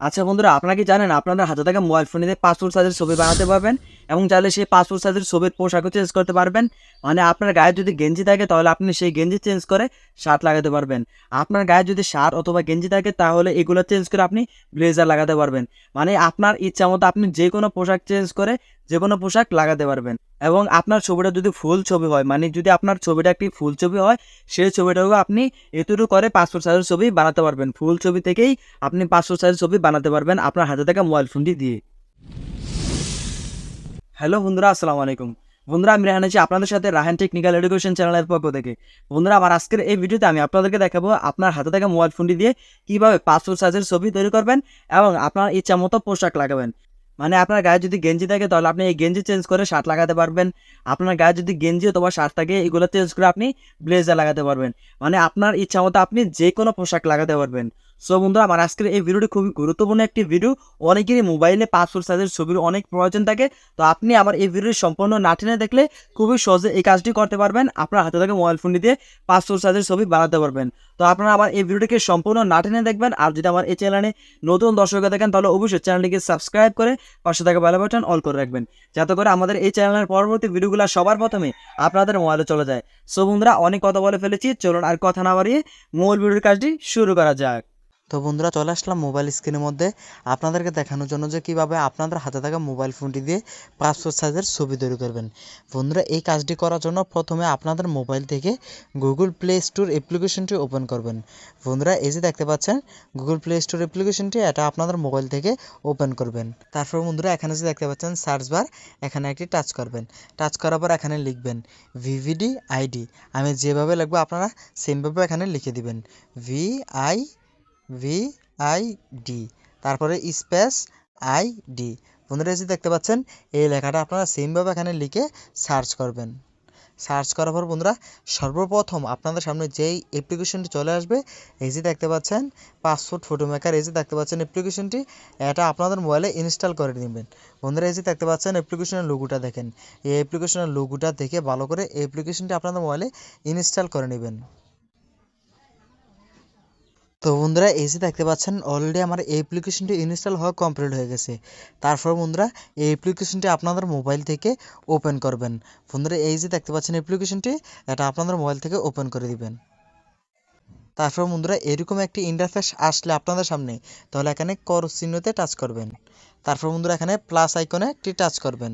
আচ্ছা বন্ধুরা, আপনারা কি জানেন আপনাদের হাতে থাকা মোবাইল ফোনে পাসপোর্ট সাইজের ছবি বানাতে পারবেন এবং চাইলে সেই পাসপোর্ট সাইজের ছবির পোশাকও চেঞ্জ করতে পারবেন। মানে আপনার গায়ে যদি গেঞ্জি থাকে তাহলে আপনি সেই গেঞ্জি চেঞ্জ করে শার্ট লাগাতে পারবেন। আপনার গায়ে যদি শার্ট অথবা গেঞ্জি থাকে তাহলে এগুলো চেঞ্জ করে আপনি ব্লেজার লাগাতে পারবেন। মানে আপনার ইচ্ছা মতো আপনি যে কোনো পোশাক চেঞ্জ করে যে কোনো পোশাক লাগাতে পারবেন। এবং আপনার ছবিটা যদি ফুল ছবি হয় মানে যদি আপনার ছবিটা একটি ফুল ছবি হয়, সেই ছবিটাও আপনি এতটুকু করে পাসপোর্ট সাইজের ছবি বানাতে পারবেন। ফুল ছবি থেকেই আপনি পাসপোর্ট সাইজের ছবি বানাতে পারবেন আপনার হাতে থাকা মোবাইল ফোনটি দিয়ে। হ্যালো বন্ধুরা, আসসালামু আলাইকুম। বন্ধুরা, আমি রাহান আছি আপনাদের সাথে রাহান টেকনিক্যাল এডুকেশন চ্যানেলের পক্ষ থেকে। বন্ধুরা, আমার আজকের এই ভিডিওতে আমি আপনাদেরকে দেখাবো আপনার হাতে থাকা মোবাইল ফোনটি দিয়ে কীভাবে পাসপোর্ট সাইজের ছবি তৈরি করবেন এবং আপনার ইচ্ছা মতো পোশাক লাগাবেন। মানে আপনার গায়ে যদি গেঞ্জি থাকে, তাহলে আপনি এই গেঞ্জি চেঞ্জ করে শার্ট লাগাতে পারবেন। আপনার গায়ে যদি গেঞ্জি অথবা শার্ট থাকে, এগুলো চেঞ্জ করে আপনি ব্লেজার লাগাতে পারবেন। মানে আপনার ইচ্ছা মতো আপনি যে কোনো পোশাক লাগাতে পারবেন। সো বন্ধুরা, আমার আজকের এই ভিডিওটি খুবই গুরুত্বপূর্ণ একটি ভিডিও অনেকেরই মোবাইলে পাসপোর্ট সাইজের ছবির অনেক প্রয়োজন থাকে। তো আপনি আমার এই ভিডিওটি সম্পূর্ণ না টেনে দেখলে খুবই সহজে এই কাজটি করতে পারবেন। আপনার হাতে থাকা মোবাইল ফোনটি দিয়ে পাসপোর্ট সাইজের ছবি বানাতে পারবেন। তো আপনারা আমার এই ভিডিওটিকে সম্পূর্ণ না টেনে দেখবেন। আর যদি আমার এই চ্যানেলে নতুন দর্শকরা দেখেন তাহলে অবশ্যই চ্যানেলটিকে সাবস্ক্রাইব করে পাশে থাকা বেল বাটন অল করে রাখবেন। যাতে করে আমাদের এই চ্যানেলের পরবর্তী ভিডিওগুলো সবার প্রথমে আপনাদের মোবাইলে চলে যায়। সো বন্ধুরা, অনেক কথা বলে ফেলেছি। চলুন আর কথা না বাড়িয়ে মূল ভিডিওর কাজটি শুরু করা যাক। তো বন্ধুরা চলে আসলাম মোবাইল স্ক্রিনের মধ্যে। আপনাদেরকে দেখানোর জন্য যে কীভাবে আপনাদের হাতে থাকা মোবাইল ফোনটি দিয়ে পাসপোর্ট সাইজের ছবি তৈরি করবেন। বন্ধুরা, এই কাজটি করার জন্য প্রথমে আপনাদের মোবাইল থেকে গুগল প্লে স্টোর অ্যাপ্লিকেশনটি ওপেন করবেন। বন্ধুরা, এই যে দেখতে পাচ্ছেন গুগল প্লে স্টোর অ্যাপ্লিকেশনটি এটা আপনাদের মোবাইল থেকে ওপেন করবেন। তারপর বন্ধুরা, এখানে যে দেখতে পাচ্ছেন সার্চ বার এখানে একটি টাচ করবেন। টাচ করার পর এখানে লিখবেন ভিভিডি আইডি আমি যেভাবে লিখব, আপনারা সেমভাবে এখানে লিখে দিবেন। V I V I D তারপরে স্পেস আই ডি বন্ধুরা যে দেখতে পাচ্ছেন, এই লেখাটা আপনারা সেমভাবে এখানে লিখে সার্চ করবেন। সার্চ করার পর বন্ধুরা, সর্বপ্রথম আপনাদের সামনে যেই অ্যাপ্লিকেশনটি চলে আসবে, এই যে দেখতে পাচ্ছেন পাসপোর্ট ফটো মেকার এই যে দেখতে পাচ্ছেন অ্যাপ্লিকেশনটি এটা আপনাদের মোবাইলে ইনস্টল করে নেবেন। বন্ধুরা এই যে দেখতে পাচ্ছেন অ্যাপ্লিকেশনের লোগোটা দেখেন। এই অ্যাপ্লিকেশনের লোগোটা দেখে ভালো করে এই অ্যাপ্লিকেশনটি আপনাদের মোবাইলে ইনস্টল করে নেবেন। তো বন্ধুরা, এই যে দেখতে পাচ্ছেন অলরেডি আমার এই অ্যাপ্লিকেশনটি ইনস্টল হওয়া কমপ্লিট হয়ে গেছে। তারপর বন্ধুরা, এই অ্যাপ্লিকেশনটি আপনাদের মোবাইল থেকে ওপেন করবেন। বন্ধুরা, এই যে দেখতে পাচ্ছেন অ্যাপ্লিকেশনটি এটা আপনাদের মোবাইল থেকে ওপেন করে দিবেন। তারপর বন্ধুরা, এরকম একটি ইন্টারফেস আসলে আপনাদের সামনে, তাহলে এখানে কর চিহ্নতে টাচ করবেন। তারপর বন্ধুরা, এখানে প্লাস আইকনে একটি টাচ করবেন।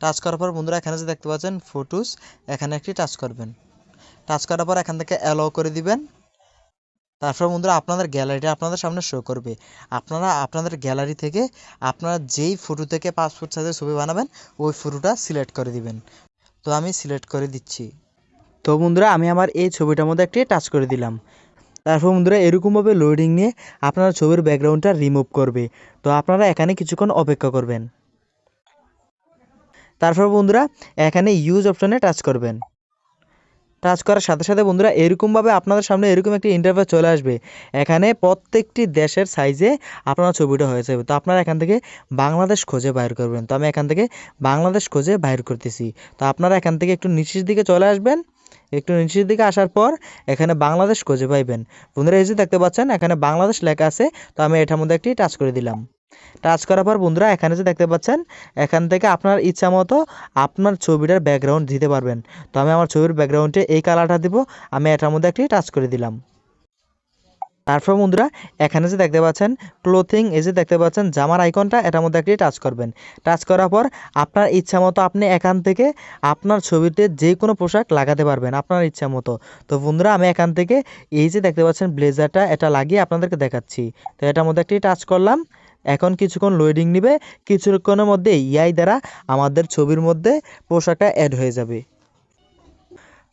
টাচ করার পর বন্ধুরা, এখানে যে দেখতে পাচ্ছেন ফটোস এখানে একটি টাচ করবেন। টাচ করার পর এখান থেকে অ্যালাউ করে দিবেন। তারপর বন্ধুরা আপনাদের গ্যালারিটা আপনাদের সামনে শো করবে। আপনারা আপনাদের গ্যালারি থেকে আপনারা যেই ফটো থেকে পাসপোর্ট সাইজের ছবি বানাবেন, ওই ফটোটা সিলেক্ট করে দিবেন। তো আমি সিলেক্ট করে দিচ্ছি। তো বন্ধুরা, আমি আমার এই ছবিটার মধ্যে একটি টাচ করে দিলাম। তারপর বন্ধুরা, এরকমভাবে লোডিং নিয়ে আপনার ছবির ব্যাকগ্রাউন্ডটা রিমুভ করবে। তো আপনারা এখানে কিছুক্ষণ অপেক্ষা করবেন। তারপর বন্ধুরা, এখানে ইউজ অপশনে টাচ করবেন। টাচ করার সাথে সাথে বন্ধুরা এরকমভাবে আপনাদের সামনে এরকম একটি ইন্টারভিউ চলে আসবে। এখানে প্রত্যেকটি দেশের সাইজে আপনার ছবিটা হয়ে যাবে তো আপনারা এখান থেকে বাংলাদেশ খোঁজে বাইর করবেন। তো আমি এখান থেকে বাংলাদেশ খোঁজে বাইর করতেছি। তো আপনারা এখান থেকে একটু নিচের দিকে চলে আসবেন। একটু নিচের দিকে আসার পর এখানে বাংলাদেশ খুঁজে পাইবেন। বন্ধুরা, এই যে দেখতে পাচ্ছেন, এখানে বাংলাদেশ লেখা আছে, তো আমি এটার মধ্যে একটি টাচ করে দিলাম। টাচ করার পর বন্ধুরা, এখানে যে দেখতে পাচ্ছেন, এখান থেকে আপনার ইচ্ছা মতো আপনার ছবিটার ব্যাকগ্রাউন্ড দিতে পারবেন। তো আমি আমার ছবির ব্যাকগ্রাউন্ডে এই কালারটা দিব, আমি এটার মধ্যে একটি টাচ করে দিলাম। তারপর বন্ধুরা, এখানে যে দেখতে পাচ্ছেন ক্লোথিং এই যে দেখতে পাচ্ছেন, জামার আইকনটা এটার মধ্যে একটি টাচ করবেন। টাচ করার পর আপনার ইচ্ছা মতো আপনি এখান থেকে আপনার ছবিতে যে কোনো পোশাক লাগাতে পারবেন, আপনার ইচ্ছা মতো। তো বন্ধুরা, আমি এখান থেকে এই যে দেখতে পাচ্ছেন ব্লেজারটা এটা লাগিয়ে আপনাদেরকে দেখাচ্ছি। তো এটার মধ্যে একটি টাচ করলাম। এখন কিছুক্ষণ লোডিং নিবে। কিছুক্ষণের মধ্যে ইআই দ্বারা আমাদের ছবির মধ্যে পোশাকটা অ্যাড হয়ে যাবে।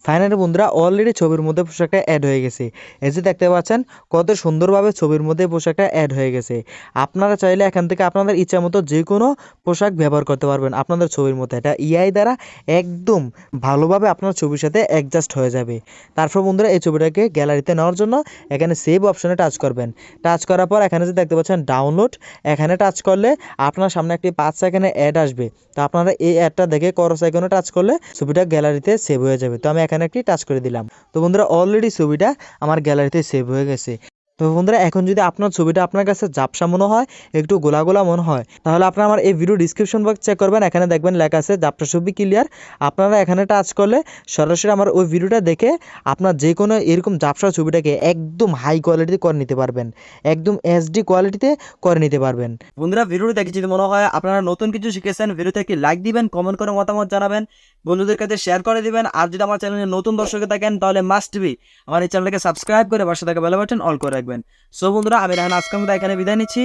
ফাইনালি বন্ধুরা অলরেডি ছবির মধ্যে পোশাকটা অ্যাড হয়ে গেছে। এই যে দেখতে পাচ্ছেন, কত সুন্দরভাবে ছবির মধ্যে পোশাকটা অ্যাড হয়ে গেছে। আপনারা চাইলে এখান থেকে আপনাদের ইচ্ছা মতো যে কোনো পোশাক ব্যবহার করতে পারবেন। আপনাদের ছবির মধ্যে এটা ইআই দ্বারা একদম ভালোভাবে আপনার ছবির সাথে অ্যাডজাস্ট হয়ে যাবে। তারপর বন্ধুরা এই ছবিটাকে গ্যালারিতে নেওয়ার জন্য এখানে সেভ অপশনে টাচ করবেন। টাচ করার পর এখানে যে দেখতে পাচ্ছেন ডাউনলোড এখানে টাচ করলে আপনার সামনে একটি পাঁচ সেকেন্ডে অ্যাড আসবে। তো আপনারা এই অ্যাডটা দেখে করস আইকনে টাচ করলে ছবিটা গ্যালারিতে সেভ হয়ে যাবে। তো আমি একটি টাচ করে দিলাম। তো বন্ধুরা অলরেডি ছবিটা আমার গ্যালারিতে সেভ হয়ে গেছে। তো বন্ধুরা, এখন যদি আপনার ছবিটা আপনার কাছে ঝাপসা মনে হয়, একটু গোলা গোলা মনে হয়, তাহলে আপনারা আমার এই ভিডিও ডিসক্রিপশন বক্স চেক করবেন। এখানে দেখবেন লেখা আছে, ঝাপসা ছবি ক্লিয়ার আপনারা এখানে টাচ করলে সরাসরি আমার ওই ভিডিওটা দেখে আপনার যে কোনো এরকম ঝাপসা ছবিটাকে একদম হাই কোয়ালিটিতে করে নিতে পারবেন। একদম এইচডি কোয়ালিটিতে করে নিতে পারবেন। বন্ধুরা ভিডিওটি দেখে যদি মনে হয় আপনারা নতুন কিছু শিখেছেন ভিডিওতে একটি লাইক দিবেন কমেন্ট করে মতামত জানাবেন, বন্ধুদের কাছে শেয়ার করে দিবেন। আর যদি আমার চ্যানেলে নতুন দর্শকে থাকেন, তাহলে মাস্ট বি আমার এই চ্যানেলকে সাবস্ক্রাইব করে পাশে থাকা বেল বাটন অল করে রাখবেন সো বন্ধুরা, আমি রাহান আজকে আমরা এখানে বিদায় নিচ্ছি।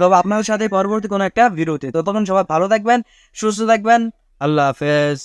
দেখো আপনাদের সাথে পরবর্তী কোনো একটা ভিডিওতে ততক্ষণ সবাই ভালো থাকবেন, সুস্থ থাকবেন। আল্লাহ হাফেজ।